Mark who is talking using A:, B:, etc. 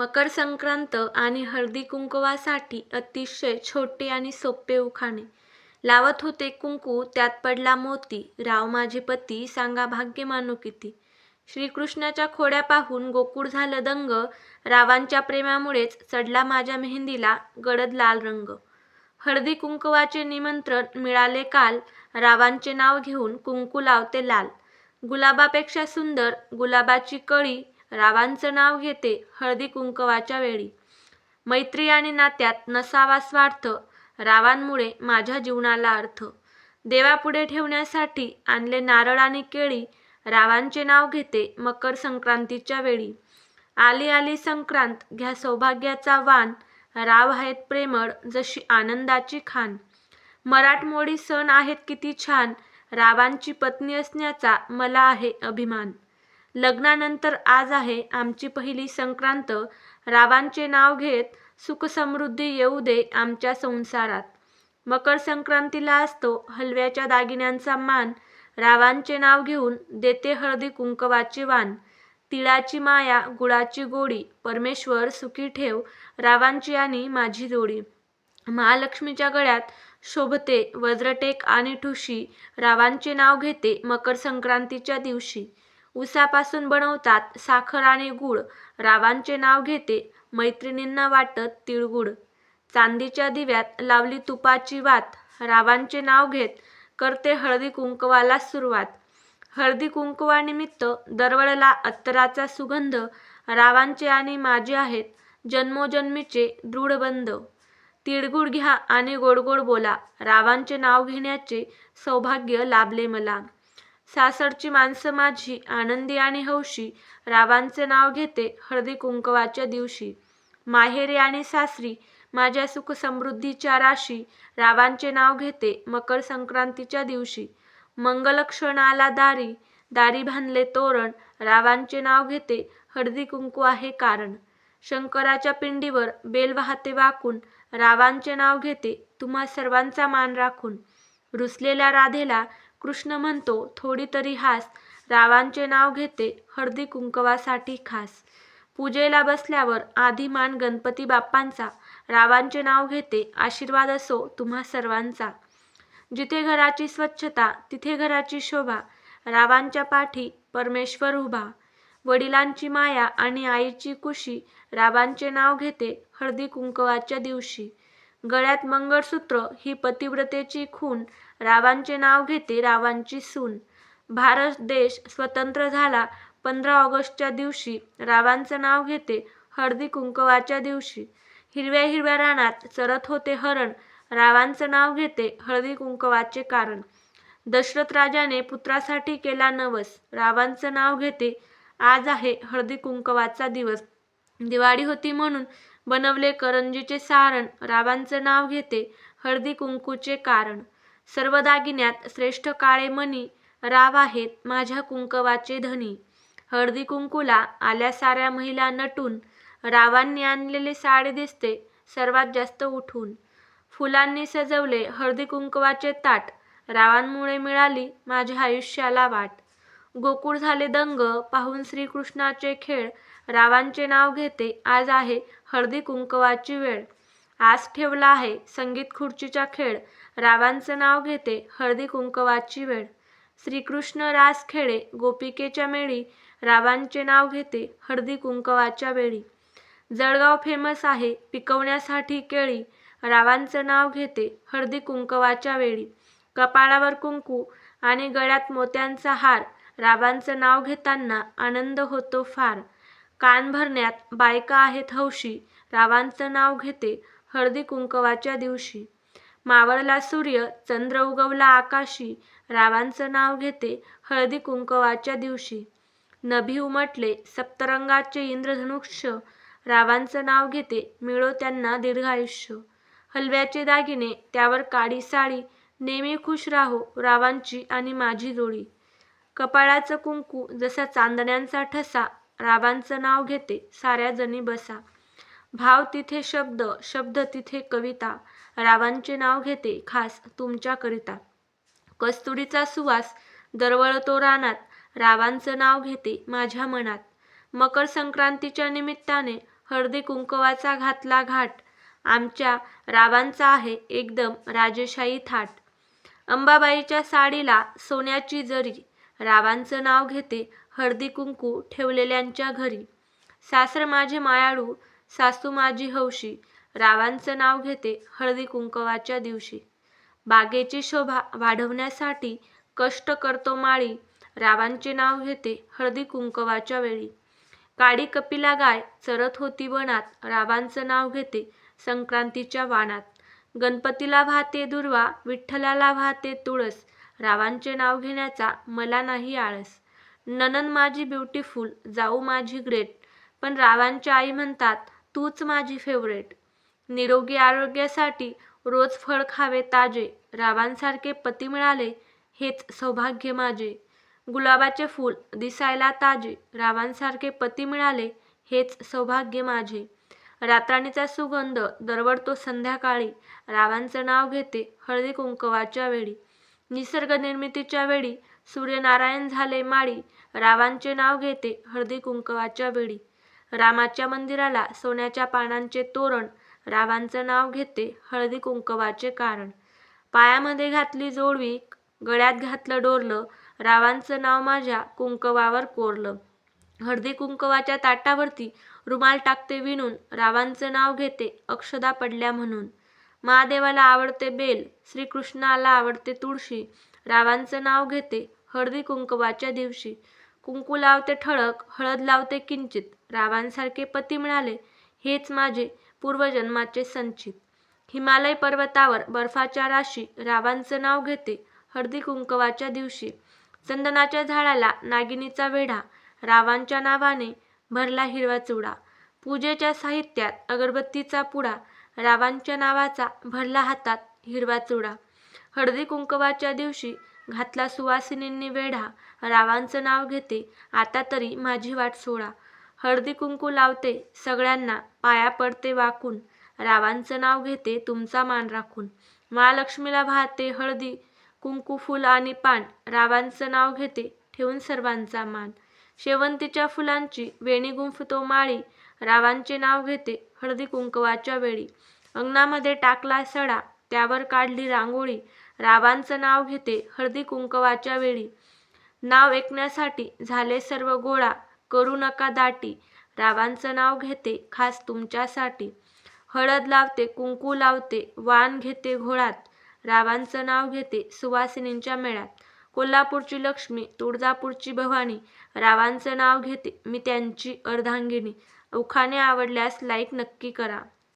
A: मकर संक्रांत आणि हळदी कुंकवासाठी अतिशय छोटे आणि सोपे उखाणे. लावत होते कुंकू त्यात पडला मोती. राव माझे पती सांगा भाग्य मानू किती. श्रीकृष्णाच्या खोड्या पाहून गोकुळ झालं दंग. रावांच्या प्रेमामुळेच चढला माझ्या मेहंदीला गडद लाल रंग. हळदी कुंकवाचे निमंत्रण मिळाले काल. रावांचे नाव घेऊन कुंकू लावते लाल. गुलाबापेक्षा सुंदर गुलाबाची कळी रावांचं नाव घेते हळदी कुंकवाच्या वेळी. मैत्री आणि नात्यात नसावा स्वार्थ रावांमुळे माझ्या जीवनाला अर्थ. देवापुढे ठेवण्यासाठी आणले नारळ आणि केळी रावांचे नाव घेते मकर संक्रांतीच्या वेळी. आली आली संक्रांत घ्या सौभाग्याचा वाण राव आहेत प्रेमळ जशी आनंदाची खान. मराठमोळी सण आहेत किती छान रावांची पत्नी असण्याचा मला आहे अभिमान. लग्नानंतर आज आहे आमची पहिली संक्रांत. रावांचे नाव घेत सुख समृद्धी येऊ दे आमच्या संसारात. मकर संक्रांतीला असतो हलव्याच्या दागिन्यांचा मान. रावांचे नाव घेऊन देते हळदी कुंकवाची वाण. तिळाची माया गुळाची गोडी परमेश्वर सुखी ठेव रावांची आणि माझी जोडी. महालक्ष्मीच्या गळ्यात शोभते वज्रटेक आणि ठुशी. रावांचे नाव घेते मकर संक्रांतीच्या दिवशी. उसापासून बनवतात साखर आणि गूळ. रावांचे नाव घेते मैत्रिणींना वाटत तिळगुळ. चांदीच्या दिव्यात लावली तुपाची वात. रावांचे नाव घेत करते हळदी कुंकवाला सुरुवात. हळदी कुंकवानिमित्त दरवळला अत्तराचा सुगंध. रावांचे आणि माझे आहेत जन्मोजन्मीचे दृढबंध. तिळगुळ घ्या आणि गोडगोड बोला. रावांचे नाव घेण्याचे सौभाग्य लाभले मला. सासरची माणसं माझी आनंदी आणि हौशी रावांचे नाव घेते हळदी कुंकवाच्या दिवशी. माहेरी आणि सासरी माझ्या सुख समृद्धीच्या राशी रावांचे नाव घेते मकर संक्रांतीच्या दिवशी. मंगलक्षण आला दारी दारी बांधले तोरण रावांचे नाव घेते हळदी कुंकू आहे कारण. शंकराच्या पिंडीवर बेल वाहते वाकून रावांचे नाव घेते तुम्हा सर्वांचा मान राखून. रुसलेल्या राधेला कृष्ण म्हणतो थोडी तरी हास. रावांचे नाव घेते हळदी कुंकवासाठी खास. पूजेला बसल्यावर आधी मान गणपती बाप्पांचा. रावांचे नाव घेते आशीर्वाद असो तुम्हा सर्वांचा. जिथे घराची स्वच्छता तिथे घराची शोभा. रावांच्या पाठी परमेश्वर उभा. वडिलांची माया आणि आईची कुशी रावांचे नाव घेते हळदी कुंकवाच्या दिवशी. गळ्यात मंगळसूत्र ही पतिव्रतेची खून रावांचे नाव घेते रावांची सून. भारत देश स्वतंत्र झाला पंधरा ऑगस्टच्या दिवशी. रावांचं नाव घेते हळदी कुंकवाच्या दिवशी. हिरव्या हिरव्या रानात चरत होते हरण. रावांचं नाव घेते हळदी कुंकवाचे कारण. दशरथ राजाने पुत्रासाठी केला नवस. रावांचं नाव घेते आज आहे हळदी कुंकवाचा दिवस. दिवाळी होती म्हणून बनवले करंजीचे सारण रावांचं नाव घेते हळदी कुंकूचे कारण. सर्व दागिन्यात श्रेष्ठ काळे मणी राव आहेत माझ्या कुंकवाचे धनी. हळदी कुंकूला आल्या साऱ्या महिला नटून रावांनी आणलेले साडे दिसते सर्वात जास्त उठून. फुलांनी सजवले हळदी कुंकवाचे ताट रावांमुळे मिळाली माझ्या आयुष्याला वाट. गोकुळ झाले दंग पाहून श्रीकृष्णाचे खेळ रावांचे नाव घेते आज आहे हळदी कुंकवाची वेळ. आज ठेवला आहे संगीत खुर्चीचा खेळ. रावांचं नाव घेते हळदी कुंकवाची वेळ. श्रीकृष्ण रास खेळे गोपिकेच्या मेळी. रावांचे नाव घेते हळदी कुंकवाच्या वेळी. जळगाव फेमस आहे पिकवण्यासाठी केळी. रावांचं नाव घेते हळदी कुंकवाच्या वेळी. कपाळावर कुंकू आणि गळ्यात मोत्यांचा हार. रावांचं नाव घेताना आनंद होतो फार. कान भरण्यात बायका आहेत हौशी. रावांचं नाव घेते हळदी कुंकवाच्या दिवशी. मावळला सूर्य चंद्र उगवला आकाशी. रावांचं नाव घेते हळदी कुंकवाच्या दिवशी. नभी उमटले सप्तरंगाचे इंद्रधनुष्य. रावांचं नाव घेते मिळो त्यांना दीर्घायुष्य. हलव्याचे दागिने त्यावर काळी साडी. नेहमी खुश राहो रावांची आणि माझी जोडी. कपाळाचं कुंकू जसा चांदण्यांचा ठसा रावांचं नाव घेते. साऱ्या जणी बसा. भाव तिथे शब्द शब्द तिथे कविता. रावांचे नाव घेते खास तुमच्याकरिता. कस्तुरीचा सुवास दरवळतो रानात. रावांचं नाव घेते माझ्या मनात. मकर संक्रांतीच्या निमित्ताने हळदी कुंकवाचा घातला घाट. आमच्या रावांचा आहे एकदम राजेशाही थाट. अंबाबाईच्या साडीला सोन्याची जरी. रावांचं नाव घेते हळदी कुंकू ठेवलेल्यांच्या घरी. सासर माझे मायाळू सासू माझी हौशी रावांचं नाव घेते हळदी कुंकवाच्या दिवशी. बागेची शोभा वाढवण्यासाठी कष्ट करतो माळी रावांचे नाव घेते हळदी कुंकवाच्या वेळी. काडी कपिला गाय चरत होती वनात रावांचं नाव घेते संक्रांतीच्या वाणात गणपतीला वाहते दुर्वा विठ्ठलाला वाहते तुळस रावांचे नाव घेण्याचा मला नाही आळस. ननन माझी ब्युटिफुल जाऊ माझी ग्रेट. पण रावांच्या आई म्हणतात तूच माझी फेवरेट. निरोगी आरोग्यासाठी रोज फळ खावे ताजे. रावांसारखे पती मिळाले हेच सौभाग्य माझे. गुलाबाचे फूल दिसायला ताजे. रावांसारखे पती मिळाले हेच सौभाग्य माझे. रातराणीचा सुगंध दरवडतो संध्याकाळी. रावांचं नाव घेते हळदी कुंकवाच्या वेळी. निसर्ग निर्मितीच्या वेळी सूर्यनारायण झाले माळी रावांचे नाव घेते हळदी कुंकवाच्या वेळी. रामाच्या मंदिराला सोन्याच्या पानांचे तोरण रावांचं नाव घेते हळदी कुंकवाचे कारण. पायामध्ये घातली जोडवी गळ्यात घातलं डोरलं रावांचं नाव माझ्या कुंकवावर कोरलं. हळदी कुंकवाच्या ताटावरती रुमाल टाकते विणून रावांचं नाव घेते अक्षदा पडल्या म्हणून. महादेवाला आवडते बेल श्रीकृष्णाला आवडते तुळशी रावांचं नाव घेते. हळदी कुंकवाच्या दिवशी. कुंकू लावते ठळक हळद लावते किंचित. रावांसारखे पती मिळाले हेच माझे पूर्वजन्माचे संचित. हिमालय पर्वतावर बर्फाच्या राशी रावांचं नाव घेते. हळदी कुंकवाच्या दिवशी. चंदनाच्या झाडाला नागिनीचा वेढा. रावांच्या नावाने भरला हिरवा चुडा. पूजेच्या साहित्यात अगरबत्तीचा पुडा. रावांच्या नावाचा भरला हातात हिरवा चुडा. हळदी कुंकवाच्या दिवशी घातला सुवासिनींनी वेढा. रावांचं नाव घेते. आता तरी माझी वाट सोडा. हळदी कुंकू लावते सगळ्यांना. पाया पडते वाकून. रावांचं नाव घेते तुमचा मान राखून. महालक्ष्मीला वाहते हळदी कुंकू फुल आणि पान. रावांचं नाव घेते ठेवून सर्वांचा मान. शेवंतीच्या फुलांची वेणी गुंफतो माळी. रावांचे नाव घेते हळदी कुंकवाच्या वेळी. अंगणामध्ये टाकला सडा. त्यावर काढली रांगोळी. रावांचं नाव घेते हळदी कुंकवाच्या वेळी. नाव ऐकण्यासाठी झाले सर्व गोळा करू नका दाटी. रावांचं नाव घेते खास तुमच्यासाठी. हळद लावते कुंकू लावते वाण घेते घोळात. रावांचं नाव घेते सुवासिनींच्या मेळ्यात कोल्हापूरची लक्ष्मी तुळजापूरची भवानी. रावांचं नाव घेते मी त्यांची अर्धांगिनी. उखाणे आवडल्यास लाईक नक्की करा.